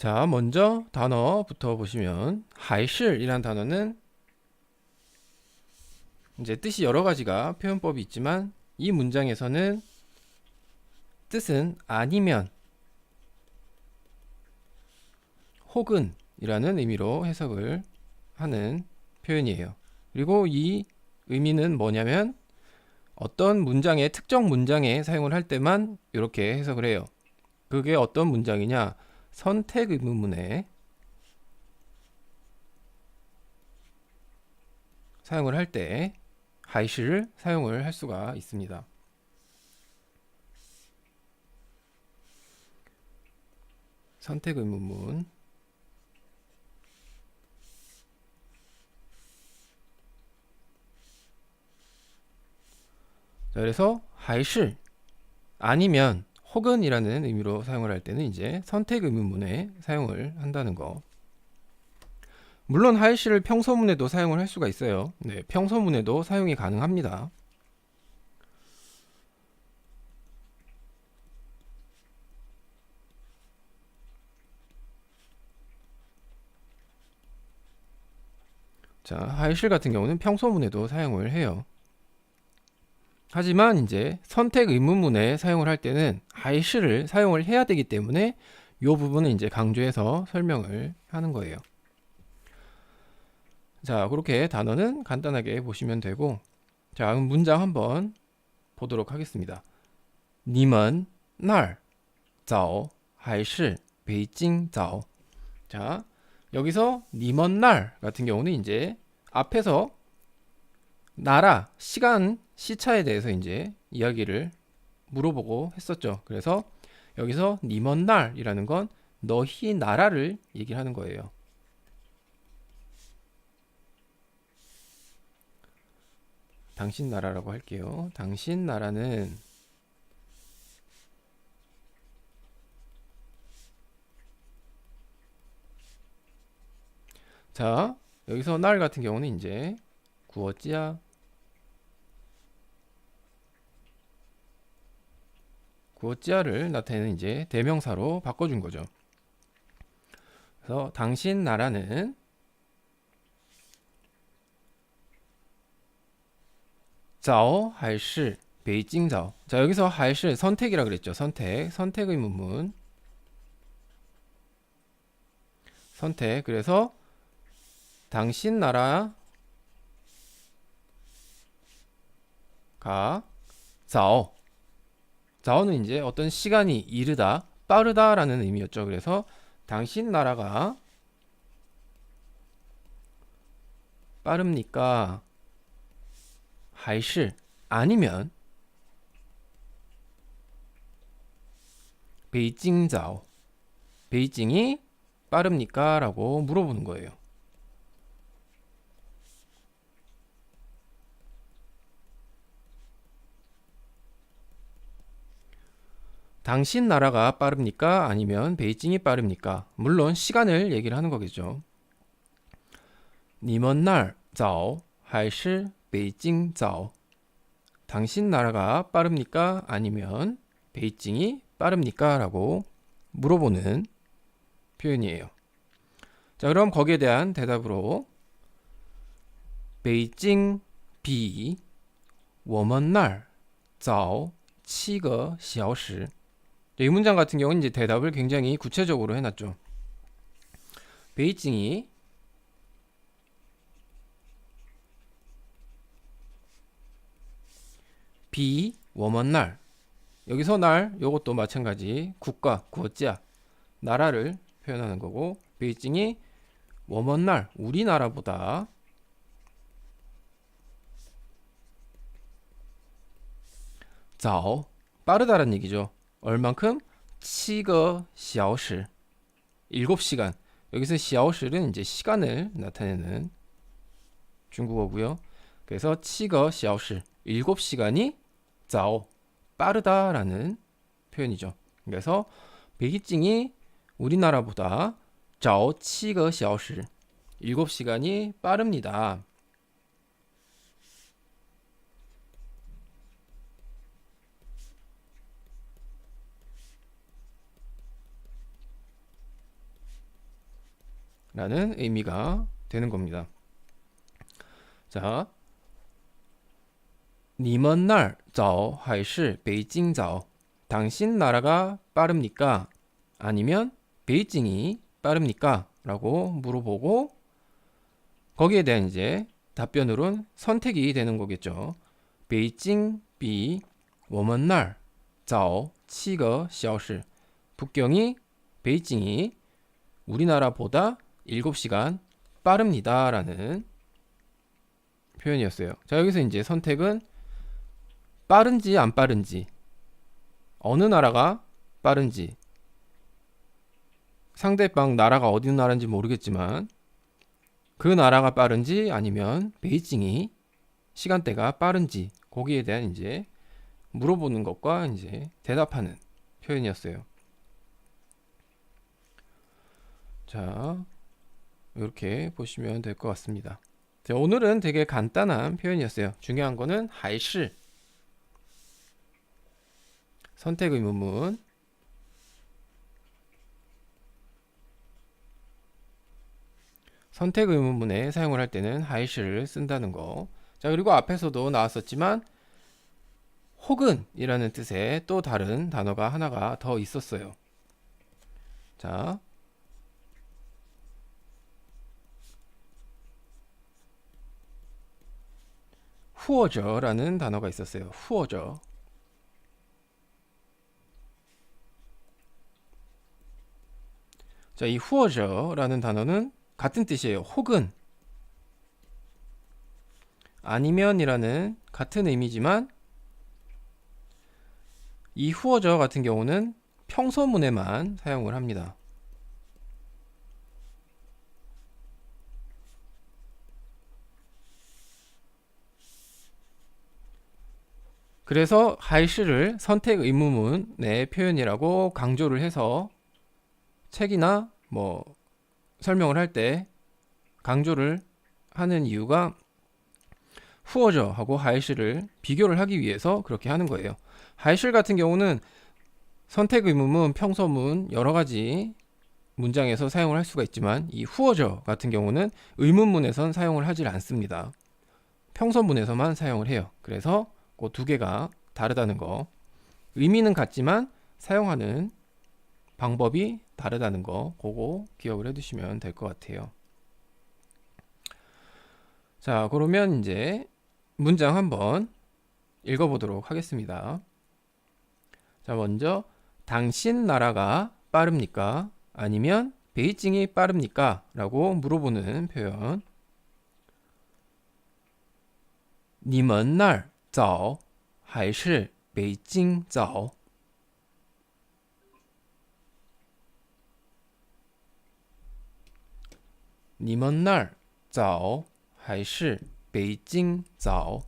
자, 먼저 단어부터 보시면 하이실이란 단어는 이제 뜻이 여러 가지가 표현법이 있지만 이 문장에서는 뜻은 아니면 혹은 이라는 의미로 해석을 하는 표현이에요. 그리고 이 의미는 뭐냐면 어떤 문장에 특정 문장에 사용을 할 때만 이렇게 해석을 해요. 그게 어떤 문장이냐? 선택 의문문에 사용을 할 때 하이시를 사용을 할 수가 있습니다. 선택 의문문 자, 그래서 하이실 아니면 혹은이라는 의미로 사용을 할 때는 이제 선택 의문문에 사용을 한다는 거. 물론 하이실을 평서문에도 사용을 할 수가 있어요. 네, 평서문에도 사용이 가능합니다. 자, 하이실 같은 경우는 평소문에도 사용을 해요. 하지만 이제 선택 의문문에 사용을 할 때는 하이실을 사용을 해야 되기 때문에 이 부분은 이제 강조해서 설명을 하는 거예요. 자, 그렇게 단어는 간단하게 보시면 되고, 자, 그럼 문장 한번 보도록 하겠습니다. 你们那儿早还是北京早? 자, 여기서 你们那儿 같은 경우는 이제 앞에서 나라, 시간, 시차에 대해서 이제 이야기를 물어보고 했었죠. 그래서 여기서 你们 날이라는 건 너희 나라를 얘기를 하는 거예요. 당신 나라라고 할게요. 당신 나라는 자, 여기서 날 같은 경우는 이제 구어지야 구어지야를 나타내는 이제 대명사로 바꿔준 거죠. 그래서 당신 나라는 자오 할시 베이징 자오. 자 여기서 할시 선택이라 그랬죠. 선택 선택의 문문 선택 그래서 당신 나라가 자오 자오는 이제 어떤 시간이 이르다 빠르다라는 의미였죠. 그래서 당신 나라가 빠릅니까? 还是 아니면 베이징 자오 베이징이 빠릅니까? 라고 물어보는 거예요. 당신 나라가 빠릅니까? 아니면 베이징이 빠릅니까? 물론 시간을 얘기를 하는 거겠죠. 你们那儿早还是 베이징 자오. 당신 나라가 빠릅니까? 아니면 베이징이 빠릅니까? 라고 물어보는 표현이에요. 자, 그럼 거기에 대한 대답으로 베이징 비 워먼날 早七个小时. 이 문장 같은 경우는 이제 대답을 굉장히 구체적으로 해놨죠. 베이징이 비 워먼 날 여기서 날 요것도 마찬가지 국가 구어지야 나라를 표현하는 거고 베이징이 워먼 날 우리나라보다 자오 빠르다는 얘기죠. 얼만큼? 치거 시아오시 7시간 여기서 시아오시는 이제 시간을 나타내는 중국어고요. 그래서 치거 시아오시 7시간이 자오 빠르다라는 표현이죠. 그래서 베이징이 우리나라보다 자오 치거 시아오시 7시간이 빠릅니다. 라는 의미가 되는 겁니다. 자, 你们那儿早还是北京早? 당신 나라가 빠릅니까? 아니면 베이징이 빠릅니까? 라고 물어보고 거기에 대한 이제 답변으론 선택이 되는 거겠죠. 베이징 비 워먼날 早七个小时 북경이 베이징이 우리나라보다 7시간 빠릅니다 라는 표현이었어요. 자, 여기서 이제 선택은 빠른지 안 빠른지 어느 나라가 빠른지 상대방 나라가 어디 나라인지 모르겠지만 그 나라가 빠른지 아니면 베이징이 시간대가 빠른지 거기에 대한 이제 물어보는 것과 이제 대답하는 표현이었어요. 자, 이렇게 보시면 될 것 같습니다. 자, 오늘은 되게 간단한 표현이었어요. 중요한 거는 하이시 선택 의문문 선택 의문문에 사용을 할 때는 하이시를 쓴다는 거. 자, 그리고 앞에서도 나왔었지만 혹은 이라는 뜻의 또 다른 단어가 하나가 더 있었어요. 자, 후어저라는 단어가 있었어요. 후어저. 자, 이 후어저라는 단어는 같은 뜻이에요. 혹은 아니면이라는 같은 의미지만 이 후어저 같은 경우는 평소문에만 사용을 합니다. 그래서 하이시를 선택 의무문의 표현이라고 강조를 해서 책이나 뭐 설명을 할 때 강조를 하는 이유가 후어저하고 하이시를 비교를 하기 위해서 그렇게 하는 거예요. 하이실 같은 경우는 선택 의무문, 평서문 여러 가지 문장에서 사용을 할 수가 있지만 이 후어저 같은 경우는 의문문에선 사용을 하질 않습니다. 평서문에서만 사용을 해요. 그래서 그 두 개가 다르다는 거. 의미는 같지만 사용하는 방법이 다르다는 거, 그거 기억을 해두시면 될 것 같아요. 자, 그러면 이제 문장 한번 읽어보도록 하겠습니다. 자, 먼저 당신 나라가 빠릅니까? 아니면 베이징이 빠릅니까? 라고 물어보는 표현. 니먼 날 早还是北京早？你们那儿早还是北京早？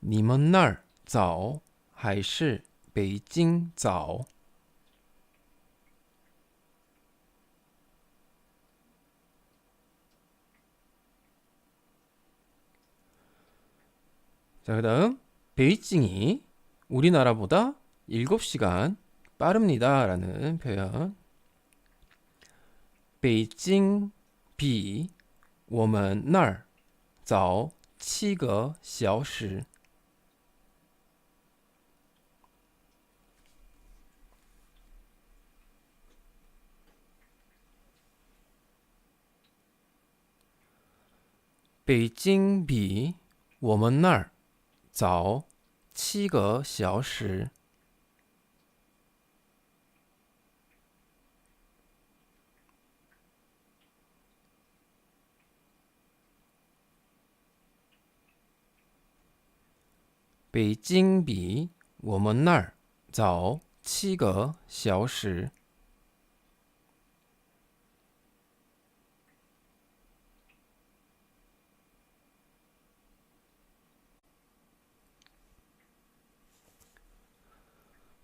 你们那儿早还是北京早？ 자, 그 다음 베이징이 우리나라보다 7시간 빠릅니다. 라는 표현. 베이징 비 我们那儿早7个小时. 베이징 비 我们那儿 早七个小时。北京比我们那儿早七个小时。